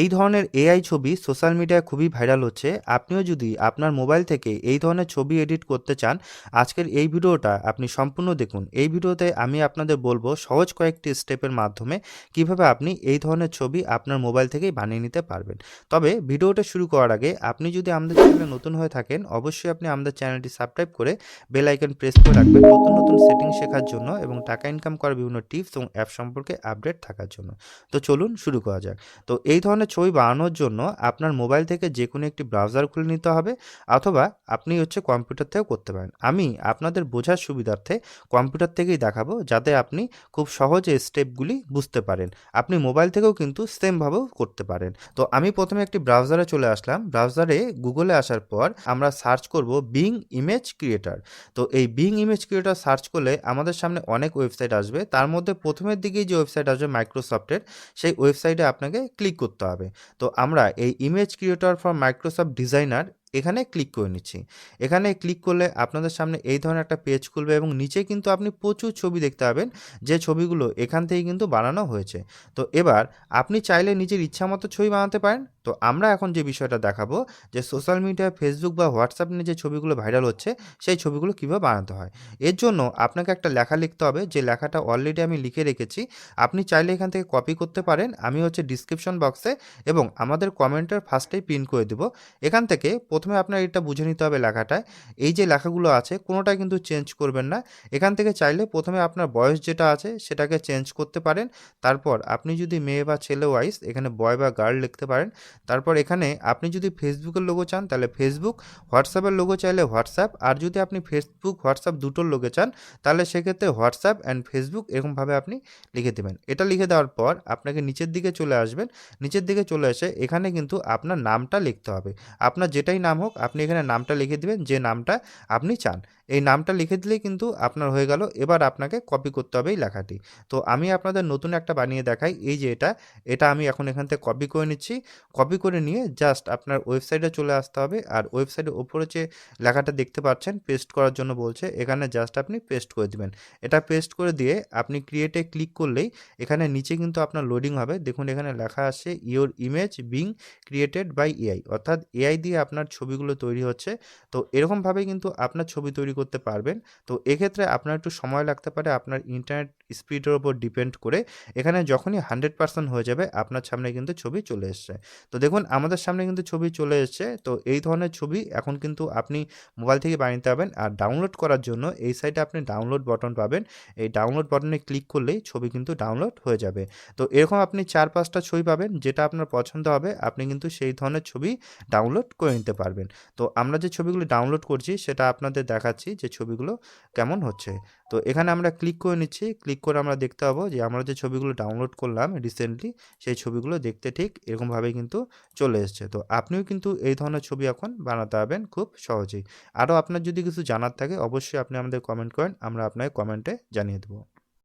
এই ধরনের এআই ছবি সোশ্যাল মিডিয়ায় খুবই ভাইরাল হচ্ছে। আপনিও যদি আপনার মোবাইল থেকে এই ধরনের ছবি এডিট করতে চান, আজকের এই ভিডিওটা আপনি সম্পূর্ণ দেখুন। এই ভিডিওতে আমি আপনাদের বলব সহজ কয়েকটি স্টেপের মাধ্যমে কীভাবে আপনি এই ধরনের ছবি আপনার মোবাইল থেকেই বানিয়ে নিতে পারবেন। তবে ভিডিওটা শুরু করার আগে আপনি যদি আমাদের চ্যানেলে নতুন হয়ে থাকেন, অবশ্যই আপনি আমাদের চ্যানেলটি সাবস্ক্রাইব করে বেল আইকন প্রেস করে রাখবেন নতুন নতুন সেটিং শেখার জন্য এবং টাকা ইনকাম করার বিভিন্ন টিপস এবং অ্যাপ সম্পর্কে আপডেট থাকার জন্য। তো চলুন শুরু করা যাক। তো এই ধরনের ছবি বানানোর জন্য আপনার মোবাইল থেকে যে কোনো একটি ব্রাউজার খুলে নিতে হবে অথবা আপনি হচ্ছে কম্পিউটার থেকেও করতে পারেন। আমি আপনাদের বোঝার সুবিধার্থে কম্পিউটার থেকেই দেখাবো যাতে আপনি খুব সহজে স্টেপগুলি বুঝতে পারেন। আপনি মোবাইল থেকেও কিন্তু সেমভাবেও করতে পারেন। তো আমি প্রথমে একটি ব্রাউজারে চলে আসলাম। ব্রাউজারে গুগলে আসার পর আমরা সার্চ করব বিং ইমেজ ক্রিয়েটার তো এই বিং ইমেজ ক্রিয়েটার সার্চ করলে আমাদের সামনে অনেক ওয়েবসাইট আসবে। তার মধ্যে প্রথমের দিকেই যে ওয়েবসাইট আসবে মাইক্রোসফটের সেই ওয়েবসাইটে আপনাকে ক্লিক করতে হবে। তো আমরা এই image creator for Microsoft designer এখানে ক্লিক করে নিচ্ছি। এখানে ক্লিক করলে আপনাদের সামনে এই ধরনের একটা পেজ খুলবে এবং নিচে কিন্তু আপনি প্রচুর ছবি দেখতে পাবেন, যে ছবিগুলো এখান থেকে কিন্তু বানানো হয়েছে। তো এবার আপনি চাইলে নিজের ইচ্ছা মতো ছবি বানাতে পারেন। তো আমরা এখন যে বিষয়টা দেখাবো, যে সোশ্যাল মিডিয়া ফেসবুক বা হোয়াটসঅ্যাপ নিয়ে যে ছবিগুলো ভাইরাল হচ্ছে, সেই ছবিগুলো কীভাবে বানাতে হয়। এর জন্য আপনাকে একটা লেখা লিখতে হবে, যে লেখাটা অলরেডি আমি লিখে রেখেছি। আপনি চাইলে এখান থেকে কপি করতে পারেন। আমি হচ্ছে ডিসক্রিপশন বক্সে এবং আমাদের কমেন্টের ফার্স্টেই প্রিন্ট করে দেবো। এখান থেকে প্রথমে আপনার এটা বুঝে নিতে হবে লেখাটায়। এই যে লেখাগুলো আছে, কোনোটাই কিন্তু চেঞ্জ করবেন না। এখান থেকে চাইলে প্রথমে আপনার বয়স যেটা আছে, সেটাকে চেঞ্জ করতে পারেন। তারপর আপনি যদি মেয়ে বা ছেলে ওয়াইস এখানে বয় বা গার্ল লিখতে পারেন। তারপর এখানে আপনি যদি ফেসবুকের লোগো চান, তাহলে ফেসবুক হোয়াটসঅ্যাপের লোগো চাইলে হোয়াটসঅ্যাপ। আর যদি আপনি ফেসবুক, হোয়াটসঅ্যাপ দুটোর লোগো চান, তাহলে সেক্ষেত্রে হোয়াটসঅ্যাপ অ্যান্ড ফেসবুক এরকমভাবে আপনি লিখে দেবেন। এটা লিখে দেওয়ার পর আপনাকে নিচের দিকে চলে আসবেন। নিচের দিকে চলে এসে এখানে কিন্তু আপনার নামটা লিখতে হবে। আপনার যেটাই নাম হোক আপনি এখানে নামটা লিখে দেবেন যে নামটা আপনি চান। এই নামটা লিখে দিলেই কিন্তু আপনার হয়ে গেল। এবার আপনাকে কপি করতে হবে এই লেখাটি। তো আমি আপনাদের নতুন একটা বানিয়ে দেখাই। এই যে এটা এটা আমি এখন এখান থেকে কপি করে নিচ্ছি। কপি করে নিয়ে জাস্ট আপনার ওয়েবসাইটে চলে আসতে হবে। আর ওয়েবসাইটের ওপরে যে লেখাটা দেখতে পাচ্ছেন পেস্ট করার জন্য বলছে, এখানে জাস্ট আপনি পেস্ট করে দিবেন। এটা পেস্ট করে দিয়ে আপনি ক্রিয়েটে ক্লিক করলেই এখানে নিচে কিন্তু আপনার লোডিং হবে। দেখুন এখানে লেখা আছে your image being created by AI অর্থাৎ এআই দিয়ে আপনার ছবিগুলো তৈরি হচ্ছে। তো এরকমভাবে কিন্তু আপনার ছবি তৈরি করতে পারবেন। তো এক্ষেত্রে আপনার একটু সময় লাগতে পারে আপনার ইন্টারনেট স্পিডের ওপর ডিপেন্ড করে এখানে যখনই হান্ড্রেড পার্সেন্ট হয়ে যাবে আপনার সামনে কিন্তু ছবি চলে এসছে। তো দেখুন, আমাদের সামনে কিন্তু ছবি চলে এসছে। তো এই ধরনের ছবি এখন কিন্তু আপনি মোবাইল থেকে বানিয়ে নিতে পারবেন আর ডাউনলোড করার জন্য এই সাইটে আপনি ডাউনলোড বাটন পাবেন। এই ডাউনলোড বাটনে ক্লিক করলেই ছবি কিন্তু ডাউনলোড হয়ে যাবে। তো এরকম আপনি চার পাঁচটা ছবি পাবেন যেটা আপনার পছন্দ হবে, আপনি কিন্তু সেই ধরনের ছবি ডাউনলোড করে নিতে পারবেন। তো আমরা যে ছবিগুলো ডাউনলোড করছি সেটা আপনাদের দেখাচ্ছি যে ছবিগুলো কেমন হচ্ছে। তো এখানে আমরা ক্লিক করে নিচ্ছি ক্লিক করে আমরা দেখতে পাবো যে আমরা যে ছবিগুলো ডাউনলোড করলাম রিসেন্টলি সেই ছবিগুলো দেখতে ঠিক এরকমভাবেই কিন্তু চলে এসছে। তো আপনিও কিন্তু এই ধরনের ছবি এখন বানাতে পারবেন খুব সহজেই। আরও আপনার যদি কিছু জানার থাকে, অবশ্যই আপনি আমাদের কমেন্ট করেন, আমরা আপনাকে কমেন্টে জানিয়ে দেবো।